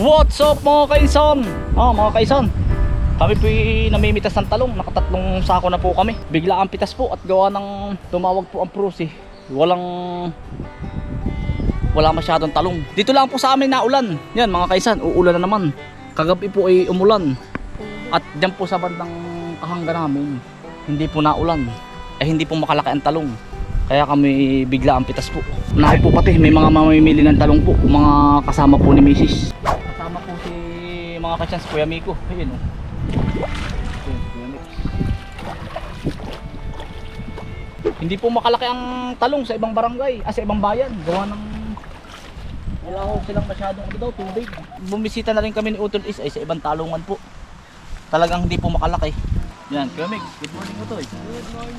What's up mga kaisan? Ah, mga kaisan. Kami po namimitas ng talong. Nakatatlong sako na po kami. Bigla ang pitas po at gawa ng tumawag po ang prusi. Walang wala masyadong talong. Dito lang po sa amin na ulan. Yan mga kaisan, uulan na naman. Kagabi po ay umulan. At dyan po sa bandang kahangga namin, hindi po naulan. Eh hindi po makalaki ang talong. Kaya kami bigla ang pitas po. Naay po pati, may mga mamimili ng talong po. Mga kasama po ni Mrs. Mga kasyans, Kuya Miko. Ayun o. Kuya Mix. Hindi po makalaki ang talong sa ibang barangay, ah, sa ibang bayan. Gawa ng wala ho silang masyadong ano daw, tubig. Bumisita na rin kami ni Utol Is ay sa ibang talungan po. Talagang hindi po makalaki. Yan, Kuya Mix, good morning po to. Good morning.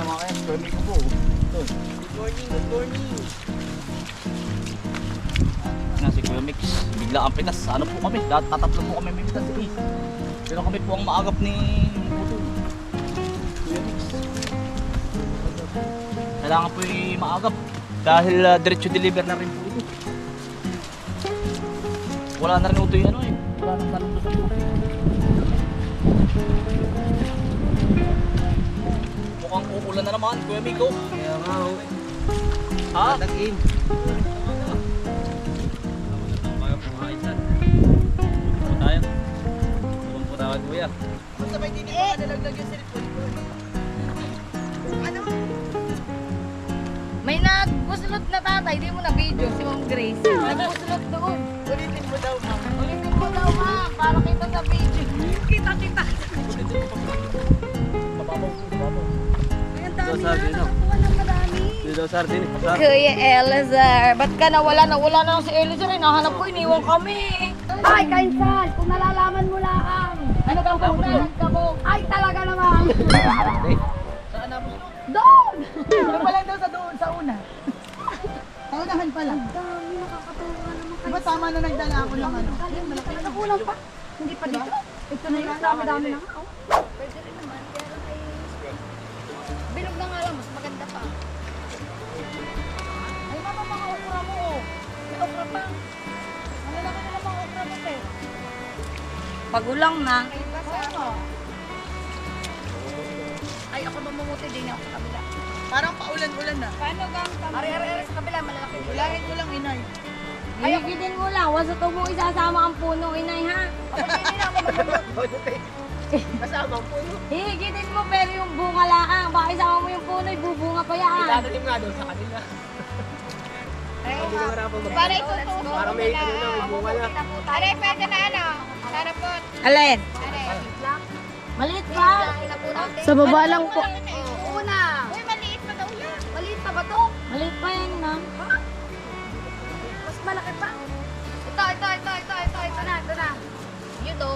Mga kaya, Kuya Mix po. Good morning, good morning. Nga si Kuya Mix, bigla ang pitas. Ano po kami? Tatatlo po kami may pitas eh. Pero kami po ang maagap ni Utol. Kuya Mix. Kailangan po yung maagap. Dahil uh, diretso deliver na rin po ito. Wala na rin ito yung ano eh. Wala nang talong doon sa buhay. Mukhang uulan na naman, Kuya Miko. Kaya nga, oh. Ha? Tag-in. Kuya. Basta may hindi pa nalaglag yung cellphone ko. Ano? May nagbuslot na tatay, di mo na video si Ma'am Grace. Nagbuslot doon. Ulitin mo daw, ma'am. Ulitin mo daw ma, para kita sa video. Kita, kita. Mababaw po, mababaw. Ay, ang dami na, nakakuha ng madami. Dito daw sardin. Sar. Kuya Elazar, ba't ka nawala? Nawala na lang si Elazar, eh. Nahanap ko, iniwan kami. Ay, kainsan, kung nalalaman mo lang. Ano kang punan ka mo? Ay, talaga naman. Saan na mo? Doon! Doon pa lang daw sa doon, sa una. Paunahan pa lang. Dami, nakakatawa naman Diba tama na nagdala ako ng ano? Ayun, malaki na kulang pa. Hindi pa dito. Ito na yung dami-dami na. Oh. Pwede rin naman, pero ay... Bilog na nga lang, mas maganda pa. Ay, mama, mga okra mo, oh. May okra pa. Ano na ka mga okra mo, te? Pagulang na. Ay, ako mamumuti din ako sa kabila. Parang paulan-ulan na. Paano gang Ari, ari, ari, sa kabila, malalaki. Ulahin ko lang, inay. Hihigidin mo lang. Ito mo isasama ang puno, inay ha. Kasama ang puno. Hihigidin mo pero yung bunga lang. Baka isama mo yung puno, ibubunga pa yan. Itatanim nga daw sa kanila. Para ito, ito. Para may ano na, may bunga na. Are, pwede na ano? Sarapot. Alin? Maliit pa. Sa baba lang po. Una. Uy, maliit pa daw yan. Maliit pa ba to? Maliit pa yan, ma'am. Mas malaki pa. Ito, ito, ito, ito, ito, ito na, ito na. Yun o.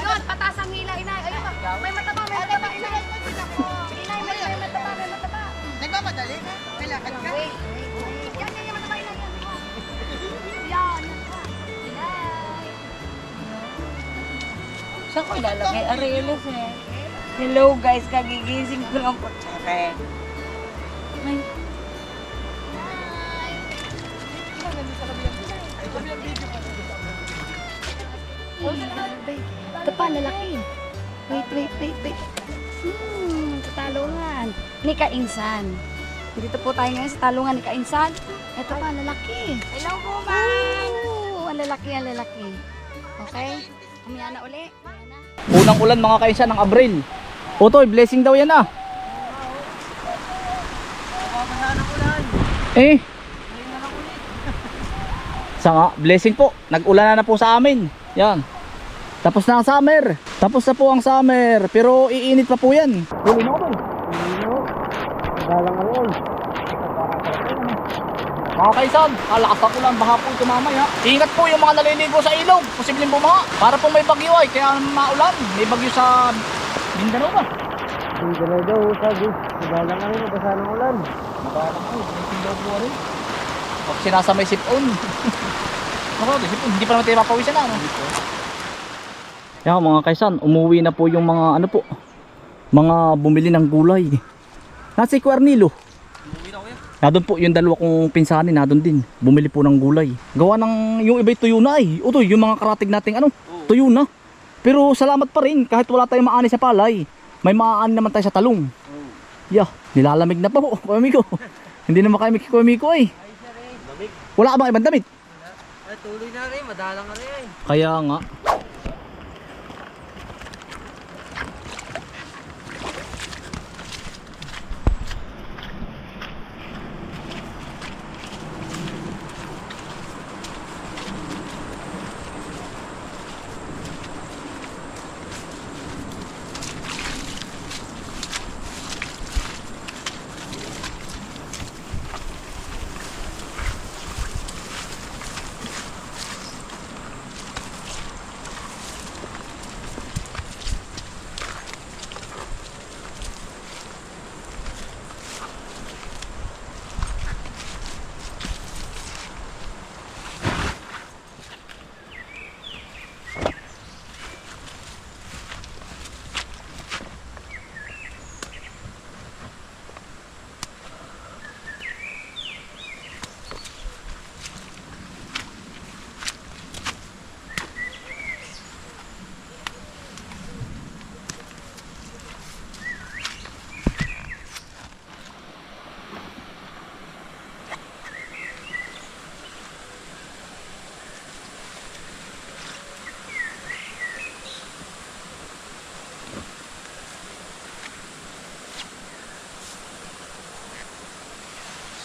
Yun, patas ang hila, inay. Ayun, may mataba, may mataba, inay. Inay, may, may mataba, may mataba. Nagmamadali? Ka? Wait, wait, wait. Saan ko ilalagay? Arelos eh. Hello guys, kagigising ko lang po. Tsare. Ay, Ito pa, lalaki. Wait, wait, wait, wait. Hmm, sa talungan. Ni Kainsan. Dito po tayo ngayon sa talungan ni Kainsan. Ito pa, lalaki. Hello ma'am. Oo, ang lalaki, ang lalaki. Okay? Kumaya na uli. Na. Unang ulan mga kaisa ng Abril. Otoy, blessing daw yan ah. Eh. Sa nga, blessing po. Nag-ulan na, na po sa amin. Yan. Tapos na ang summer. Tapos na po ang summer. Pero iinit pa po yan. Huli na ako Mga kaisan, kalakas ako lang, baka po ito mamaya. Ingat po yung mga naliligo sa ilog, posibleng bumaha. Para po may bagyo ay, kaya maulan. May bagyo sa Mindanao ba? Hindi na daw, sabi. Nagdala nga rin, basa ng ulan. Mabala po, may daw po rin. Pag sinasamay sipon. Ako, sipon, hindi pa naman tayo mapawisan na. No? Yan mga kaisan, umuwi na po yung mga ano po, mga bumili ng gulay. Nasa si Cuernilo. Na. Nadun po yung dalawa kong pinsanin, nadun din. Bumili po ng gulay. Gawa ng yung iba'y tuyo na eh. Utoy, yung mga karatig nating ano, tuyo na. Pero salamat pa rin, kahit wala tayong maani sa palay, may maaani naman tayo sa talong. Yeah, nilalamig na po, kuya. Hindi na makaimik kuya Miko eh. Wala ka bang ibang damit? Ay, tuloy na rin. Madalang ka rin. Kaya nga.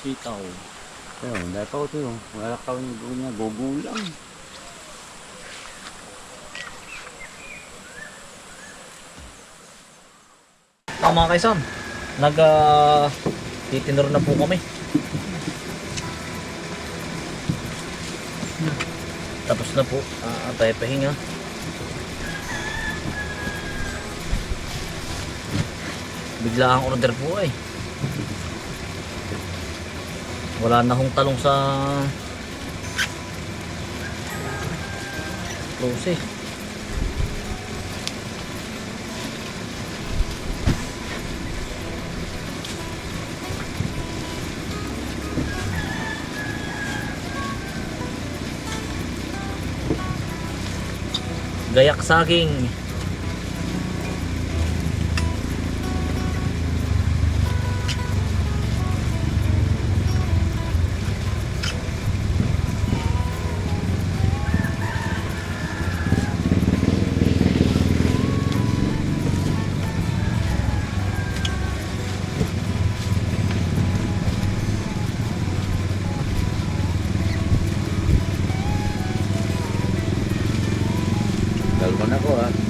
Sitaw. Ayun, dahil pa ko ito yung wala ka yung gawin niya, gugulang. Ah, mga kaisan, nag uh, titinor na po kami. Tapos na po, uh, tayo pahinga. Bigla ang order po ay. Wala na hong talong sa Close eh. Gayak saging. Dalawa na ko ah.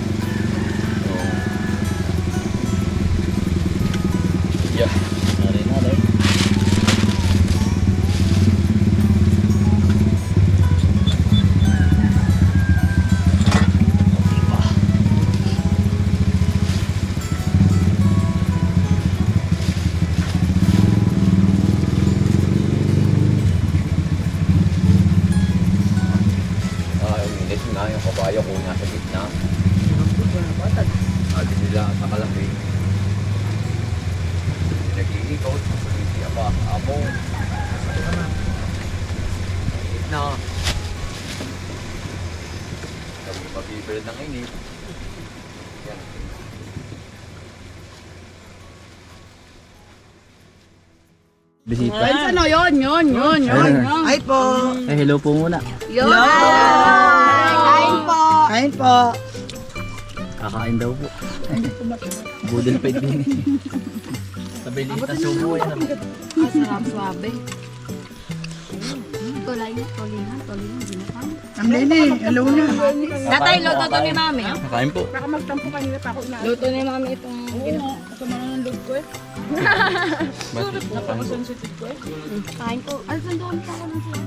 Amo. Gitna. Sabi mabibili ng init. Yan. Bisita. ano yun, yun, yun, yun. Ay po. Eh, hello po muna. Yun. Kain po. Kain po. Kakain daw po. Budel pa din. Sabi lita subo yan. Ang sarap, suabe. Tulay na, tulingan, tulingan, ginapang. Ang nene, hello na. Tatay, luto to ni mami. Kakain po. Baka magtampo kanina pa ako na. Luto ni mami itong Oo, ito ang loob ko eh. Bakit? Napaka-sensitive ko eh. kain ko. Ay, sandoon pa ako ng siya.